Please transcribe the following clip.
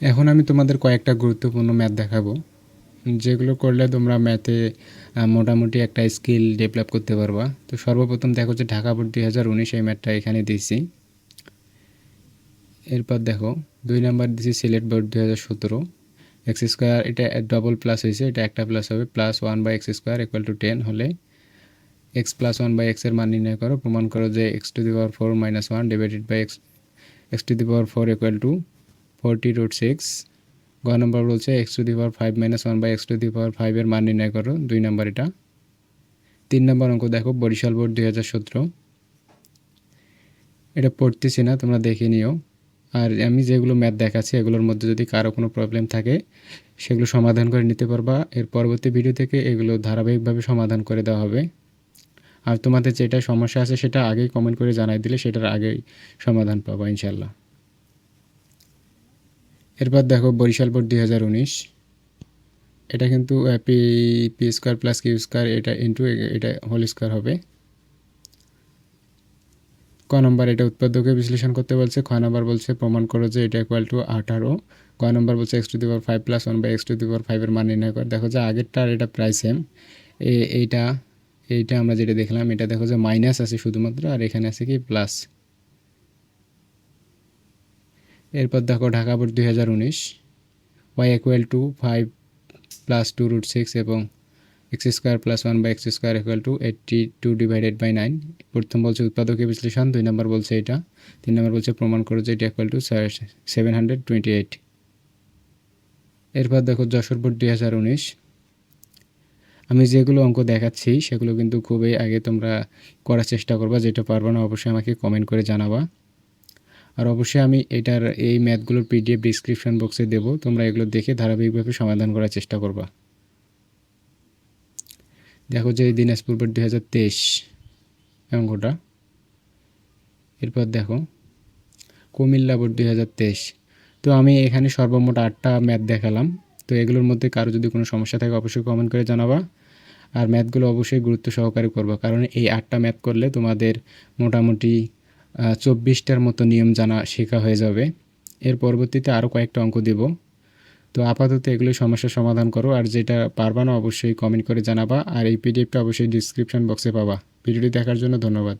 এখন আমি তোমাদের কয়েকটা গুরুত্বপূর্ণ ম্যাথ দেখাবো। যেগুলো করলে তোমরা ম্যাথে মোটামুটি একটা স্কিল ডেভেলপ করতে পারবা। তো সর্বপ্রথম দেখো যে ঢাকা বোর্ড দুই হাজার উনিশ এই ম্যাথটা এখানে দিয়েছি। এরপর দেখো, দুই নাম্বার দিয়েছি সিলেট বোর্ড দুই হাজার সতেরো। এক্স স্কোয়ার এটা ডবল প্লাস হয়েছে, এটা একটা প্লাস হবে। Plus one by x square equal to ten হলে এক্স প্লাস ওয়ান বাই এক্সের মান নির্ণয় করো। প্রমাণ করো যে x to the power four minus one divided by x x to the power four equal to forty root six. গ নম্বর বলছে x to the power five minus one by x to the power ফাইভের মান নির্ণয় করো, দুই নম্বর এটা। তিন নম্বর অঙ্ক দেখো, বরিশাল বোর্ড দুই হাজার সতেরো। এটা পড়তেছি না, তোমরা দেখে নিও। আর আমি যেগুলো ম্যাথ দেখাচ্ছি, এগুলোর মধ্যে যদি কারও কোনো প্রবলেম থাকে, সেগুলো সমাধান করে নিতে পারবা। এর পরবর্তী ভিডিও থেকে এগুলো ধারাবাহিকভাবে সমাধান করে দেওয়া হবে। আর তোমাদের যেটা সমস্যা আছে, সেটা আগেই কমেন্ট করে জানাই দিলে সেটার আগেই সমাধান পাবা ইনশাল্লাহ এরপর দেখো বরিশাল বোর্ড দুই হাজার উনিশ। এটা কিন্তু p p square plus q square এটা ইন্টু এটা হোল স্কোয়ার হবে। ক নম্বর, এটা উৎপাদকে বিশ্লেষণ করতে বলছে। খ নম্বর বলছে, প্রমাণ করো যে এটা ইকুয়াল টু আঠারো। ক নম্বর বলছে x to the power five plus one by x to the power ফাইভের মান নির্ণয় কর। দেখো যে আগেরটা আর এটা প্রায় সেম এইটা এইটা আমরা যেটা দেখলাম, এটা দেখো যে মাইনাস আছে শুধুমাত্র, আর এখানে আছে কি প্লাস এরপর দেখো ঢাকা বোর্ড দুই হাজার উনিশ y equal to five plus two root six এবং x square plus one by x square equal to eighty two divided by nine প্রথম বলছে উৎপাদকের বিশ্লেষণ, দুই নম্বর বলছে এটা, তিন নম্বর বলছে প্রমাণ করো যে এটা equal to seven hundred twenty eight এরপর দেখো যশোর বোর্ড দুই হাজার উনিশ। আমি যেগুলো অঙ্ক দেখাচ্ছি, সেগুলো কিন্তু খুবই আগে তোমরা করার চেষ্টা করবা, যেটা পারবা না অবশ্যই আমাকে কমেন্ট করে জানাবা। আর অবশ্যই আমি এটার এই ম্যাথগুলোর পিডিএফ ডিসক্রিপশন বক্সে দেবো। তোমরা এগুলো দেখে ধারাবাহিকভাবে সমাধান করার চেষ্টা করবা। দেখো যে দিনাজপুর বোর্ড দুই হাজার তেইশ অঙ্কটা এরপর দেখো, কুমিল্লা বোর্ড দুই হাজার তেইশ। তো আমি এখানে সর্বমোট আটটা ম্যাথ দেখালাম। তো এগুলোর মধ্যে কারও যদি কোনো সমস্যা থাকে অবশ্যই কমেন্ট করে জানাবা। আর ম্যাথগুলো অবশ্যই গুরুত্ব সহকারে করবা। কারণ এই আটটা ম্যাথ করলে তোমাদের মোটামুটি চব্বিশটার মতো নিয়ম জানা শেখা হয়ে যাবে। এর পরবর্তীতে আরও কয়েকটা অঙ্ক দেব। তো আপাতত এগুলো সমস্যার সমাধান করো, আর যেটা পারবা না অবশ্যই কমেন্ট করে জানাবা, আর এই পিডিএফটা অবশ্যই ডিসক্রিপশন বক্সে পাবা। ভিডিওটি দেখার জন্য ধন্যবাদ।